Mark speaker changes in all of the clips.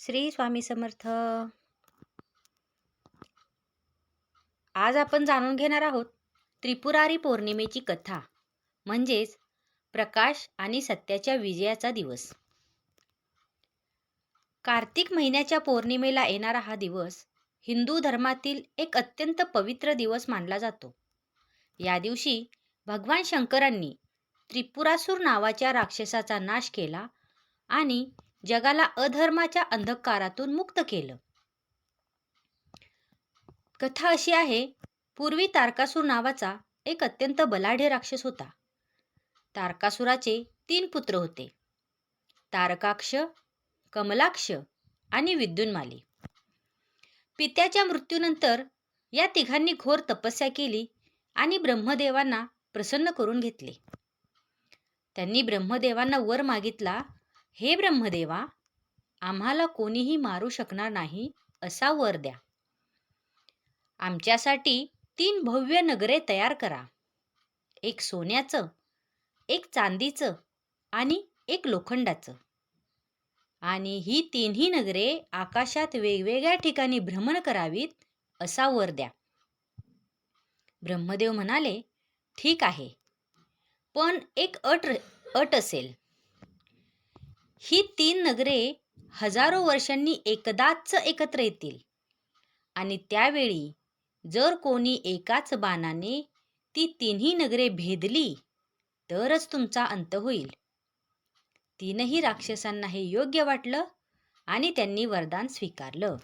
Speaker 1: श्री स्वामी समर्थ. आज आपण जाणून घेणार आहोत त्रिपुरारी पौर्णिमेची कथा म्हणजेच प्रकाश आणि सत्याच्या विजयाचा दिवस. कार्तिक महिन्याच्या पौर्णिमेला येणारा हा दिवस हिंदू धर्मातील एक अत्यंत पवित्र दिवस मानला जातो. या दिवशी भगवान शंकरांनी त्रिपुरासूर नावाच्या राक्षसाचा नाश केला आणि जगाला अधर्माच्या अंधकारातून मुक्त केलं. कथा अशी आहे पूर्वी तारकासूर नावाचा एक अत्यंत बलाढ्य राक्षस होता. तारकासुराचे तीन पुत्र होते. तारकाक्ष कमलाक्ष आणि विद्युन्माली. पित्याच्या मृत्यूनंतर या तिघांनी घोर तपस्या केली आणि ब्रह्मदेवांना प्रसन्न करून घेतले. त्यांनी ब्रह्मदेवांना वर मागितला हे ब्रह्मदेवा आम्हाला कोणीही मारू शकणार नाही असा वर द्या. आमच्यासाठी तीन भव्य नगरे तयार करा. एक सोन्याचं एक चांदीचं आणि एक लोखंडाचं. आणि ही तिन्ही नगरे आकाशात वेगवेगळ्या ठिकाणी भ्रमण करावीत असा वर द्या. ब्रह्मदेव म्हणाले ठीक आहे. पण एक अट अट असेल. ही तीन नगरे हजारो वर्षांनी एकदाच एकत्र येतील. आणि त्यावेळी जर कोणी एकाच बाणाने ती तिन्ही नगरे भेदली तरच तुमचा अंत होईल. तीनही राक्षसांना हे योग्य वाटलं आणि त्यांनी वरदान स्वीकारलं.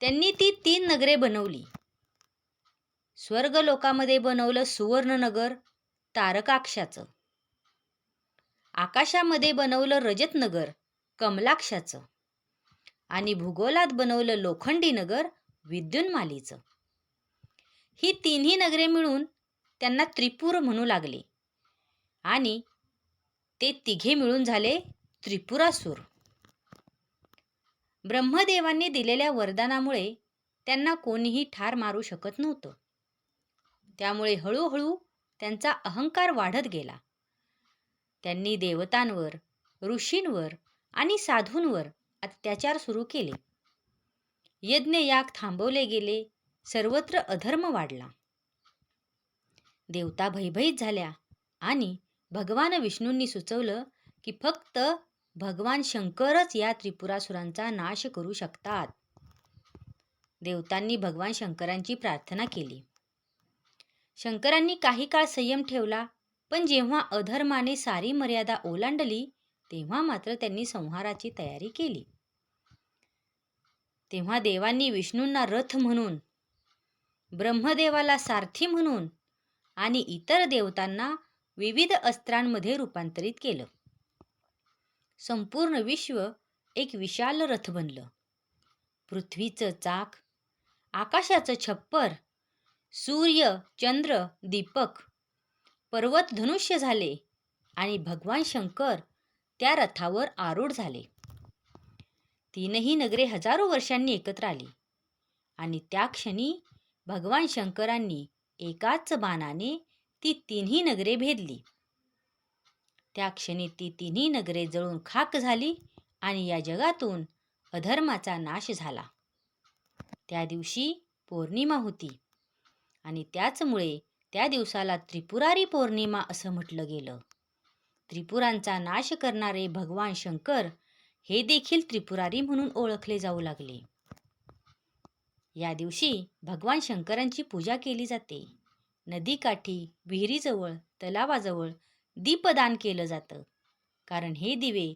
Speaker 1: त्यांनी ती तीन नगरे बनवली. स्वर्गलोकामध्ये बनवलं सुवर्णनगर तारकाक्षाचं. आकाशामध्ये बनवलं रजतनगर कमलाक्षाचं. आणि भूगोलात बनवलं लोखंडी नगर विद्युन्मालीचं. ही तिन्ही नगरे मिळून त्यांना त्रिपुर म्हणू लागले. आणि ते तिघे मिळून झाले त्रिपुरासूर. ब्रह्मदेवांनी दिलेल्या वरदानामुळे त्यांना कोणीही ठार मारू शकत नव्हतं. त्यामुळे हळूहळू त्यांचा अहंकार वाढत गेला. त्यांनी देवतांवर ऋषींवर आणि साधूंवर अत्याचार सुरू केले. यज्ञयाग थांबवले गेले सर्वत्र अधर्म वाढला. देवता भयभीत झाल्या आणि भगवान विष्णूंनी सुचवलं की फक्त भगवान शंकरच या त्रिपुरासुरांचा नाश करू शकतात. देवतांनी भगवान शंकरांची प्रार्थना केली. शंकरांनी काही काळ संयम ठेवला पण जेव्हा अधर्माने सारी मर्यादा ओलांडली तेव्हा मात्र त्यांनी संहाराची तयारी केली. तेव्हा देवांनी विष्णूंना रथ म्हणून ब्रह्मदेवाला सारथी म्हणून आणि इतर देवतांना विविध अस्त्रांमध्ये रूपांतरित केलं. संपूर्ण विश्व एक विशाल रथ बनलं. पृथ्वीचं चाक आकाशाचं छप्पर सूर्य चंद्र दीपक पर्वत धनुष्य झाले आणि भगवान शंकर त्या रथावर आरूढ झाले. तीनही नगरे हजारो वर्षांनी एकत्र आली आणि त्या क्षणी भगवान शंकरांनी एकाच बाणाने ती तिन्ही नगरे भेदली. त्या क्षणी ती तिन्ही नगरे जळून खाक झाली आणि या जगातून अधर्माचा नाश झाला. त्या दिवशी पौर्णिमा होती आणि त्याचमुळे त्या दिवसाला त्रिपुरारी पौर्णिमा असं म्हटलं गेलं. त्रिपुरांचा नाश करणारे भगवान शंकर हे देखील त्रिपुरारी म्हणून ओळखले जाऊ लागले. या दिवशी भगवान शंकरांची पूजा केली जाते. नदीकाठी विहिरीजवळ तलावाजवळ दीपदान केलं जातं. कारण हे दिवे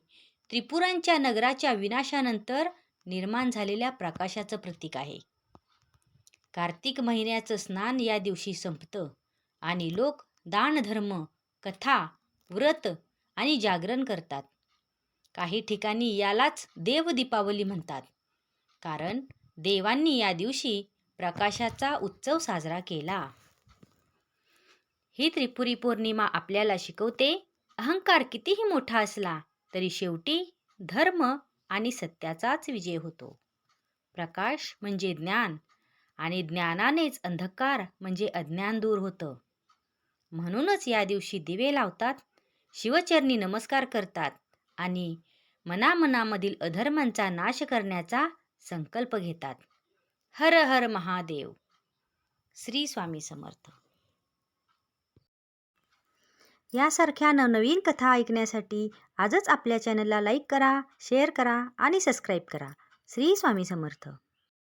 Speaker 1: त्रिपुरांच्या नगराच्या विनाशानंतर निर्माण झालेल्या प्रकाशाचं प्रतीक आहे. कार्तिक महिन्याचं स्नान या दिवशी संपतं. आणि लोक दानधर्म कथा व्रत आणि जागरण करतात. काही ठिकाणी यालाच देव दीपावली म्हणतात. कारण देवांनी या दिवशी प्रकाशाचा उत्सव साजरा केला. ही त्रिपुरी पौर्णिमा आपल्याला शिकवते अहंकार कितीही मोठा असला तरी शेवटी धर्म आणि सत्याचाच विजय होतो. प्रकाश म्हणजे ज्ञान आणि ज्ञानानेच अंधकार म्हणजे अज्ञान दूर होतं. म्हणूनच या दिवशी दिवे लावतात शिवचरणी नमस्कार करतात आणि मनामनामधील अधर्मांचा नाश करण्याचा संकल्प घेतात. हर हर महादेव. श्री स्वामी समर्थ. यासारख्या नवनवीन कथा ऐकण्यासाठी आजच आपल्या चॅनलला लाईक करा शेअर करा आणि सबस्क्राईब करा. श्री स्वामी समर्थ.